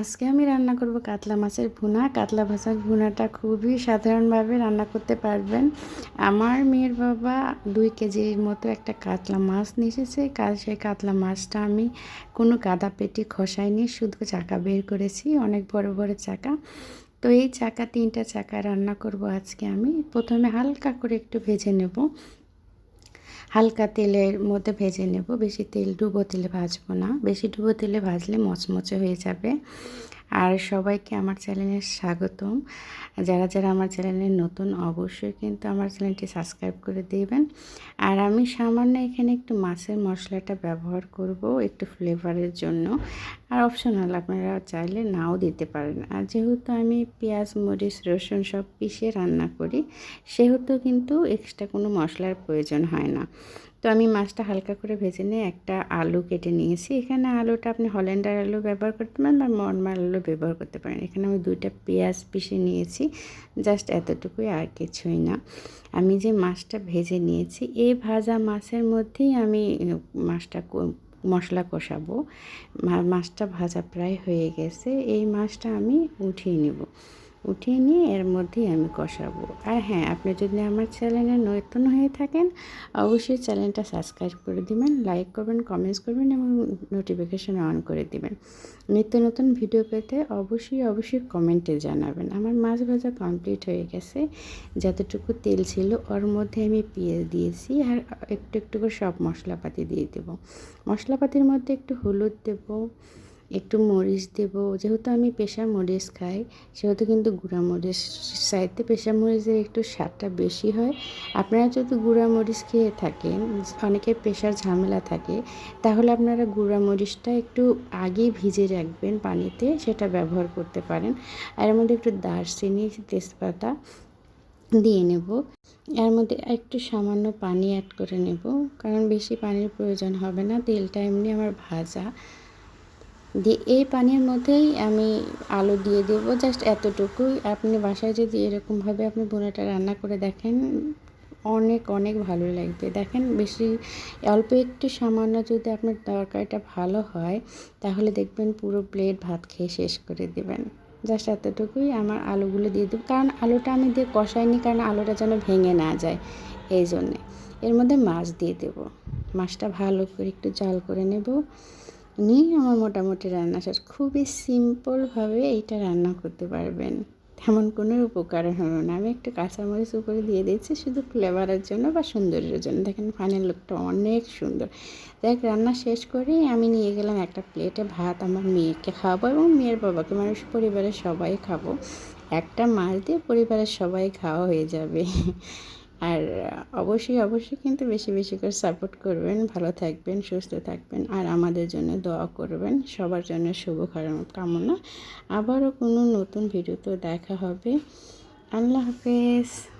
আজকে আমি রান্না করব কাতলা মাছের ভুনা। কাতলা মাছের ভুনাটা খুবই সাধারণভাবে রান্না করতে পারবেন। আমার মেয়ের বাবা দুই কেজির মতো একটা কাতলা মাছ নিয়ে এসেছে। কাল সেই কাতলা মাছটা আমি কোনো কাদা পেটি খসাইনি শুধু চাকা বের করেছি, অনেক বড় বড় চাকা। তো এই চাকা, তিনটা চাকা রান্না করব আজকে আমি। প্রথমে হালকা করে একটু ভেজে নেব। হালকা তেলের মধ্যে ভেজে নেব। বেশি তেল, ডুবো তেলে ভাজবো না। বেশি ডুবো তেলে ভাজলে মচমচে হয়ে যাবে। আর সবাইকে আমার চ্যানেলে স্বাগতম। যারা যারা আমার চ্যানেলে নতুন, অবশ্যই কিন্তু আমার চ্যানেলটি সাবস্ক্রাইব করে দিবেন। আর আমি সামান্য এখানে একটু মাছের মশলাটা ব্যবহার করব একটু ফ্লেভারের জন্য। আর অপশনাল আপনারা চাইলে নাও দিতে পারেন। আর যেহেতু আমি পেঁয়াজ, মরিচ, রসুন সব পিষে রান্না করি, সেহেতু কিন্তু এক্সট্রা কোনো মশলার প্রয়োজন হয় না। তো আমি মাছটা হালকা করে ভেজে নিয়ে একটা আলু কেটে নিয়েছি। এখানে আলুটা আপনি হল্যান্ডার আলু ব্যবহার করতে পারেন বা নর্মাল আলু ব্যবহার করতে পারেন। এখানে আমি দুইটা পেঁয়াজ পিষে নিয়েছি, জাস্ট এতটুকুই আর কিছুই না। আমি যে মাছটা ভেজে নিয়েছি, এই ভাজা মাছের মধ্যেই আমি মাছটা মশলা কষাবো। মাছটা ভাজা প্রায় হয়ে গেছে, এই মাছটা আমি উঠিয়ে নেব। উঠিয়ে নিয়ে এর মধ্যেই আমি কষাবো। আর হ্যাঁ আপনি যদি আমার চ্যানেলে নতুন হয়ে থাকেন, অবশ্যই চ্যানেলটা সাবস্ক্রাইব করে দিবেন, লাইক করবেন কমেন্টস করবেন এবং নোটিফিকেশান অন করে দিবেন। নিত্য নতুন ভিডিও পেতে অবশ্যই অবশ্যই কমেন্টে জানাবেন। আমার মাছ ভাজা কমপ্লিট হয়ে গেছে। যতটুকু তেল ছিল, ওর মধ্যে আমি পেঁয়াজ দিয়েছি আর একটু একটু করে সব মশলাপাতি দিয়ে দেবো। মশলাপাতির মধ্যে একটু হলুদ দেবো। একটু মরিচ দেব। যেহেতু আমি পেশা মরিচ খাই, সেহেতু কিন্তু গুঁড়া মরিচ চাইতে পেশা মরিচের একটু স্বাদটা বেশি হয়। আপনারা যদি গুঁড়া মরিচ খেয়ে থাকেন, অনেকের পেশার ঝামেলা থাকে, তাহলে আপনারা গুঁড়া মরিচটা একটু আগেই ভিজে রাখবেন পানিতে, সেটা ব্যবহার করতে পারেন। আর এর মধ্যে একটু দারচিনি, তেজপাতা দিয়ে নেব। এর মধ্যে একটু সামান্য পানি অ্যাড করে নেব, কারণ বেশি পানির প্রয়োজন হবে না, তেলটা এমনি আমার ভাজা। দিয়ে এই পানির মধ্যেই আমি আলু দিয়ে দেব। জাস্ট এতটুকুই। আপনি বাসায় যদি এরকমভাবে আপনি বোনাটা রান্না করে দেখেন, অনেক অনেক ভালো লাগবে। দেখেন, বেশি, অল্প একটু সামান্য যদি আপনার তরকারিটা ভালো হয়, তাহলে দেখবেন পুরো প্লেট ভাত খেয়ে শেষ করে দেবেন। জাস্ট এতটুকুই আমার আলুগুলো দিয়ে দেবো। কারণ আলুটা আমি দিয়ে কষাইনি, কারণ আলুটা যেন ভেঙে না যায়। এই জন্যে। এর মধ্যে মাছ দিয়ে দেব। মাছটা ভালো করে একটু জাল করে নেব। নিয়ে আমার মোটামুটি রান্না শেষ। খুবই সিম্পলভাবে এইটা রান্না করতে পারবেন। তেমন কোনো উপকার হলো না। আমি একটু কাঁচামরিচ উপরে দিয়ে দিয়েছি, শুধু ফ্লেভারের জন্য বা সৌন্দর্যের জন্য। দেখেন ফাইনাল লুকটা অনেক সুন্দর। দেখ রান্না শেষ করে আমি নিয়ে গেলাম একটা প্লেটে ভাত আমার মেয়েকে খাওয়াবো এবং মেয়ের বাবাকে মানুষ পরিবারের সবাই খাব। একটা মাছ দিয়ে পরিবারের সবাই খাওয়া হয়ে যাবে। আর অবশ্যই অবশ্যই কিন্তু বেশি বেশি করে সাপোর্ট করবেন। ভালো থাকবেন, সুস্থ থাকবেন আর আমাদের জন্য দোয়া করবেন। সবার জন্য শুভ কামনা। আবারও কোনো নতুন ভিডিও তো দেখা হবে। আল্লাহ হাফেজ।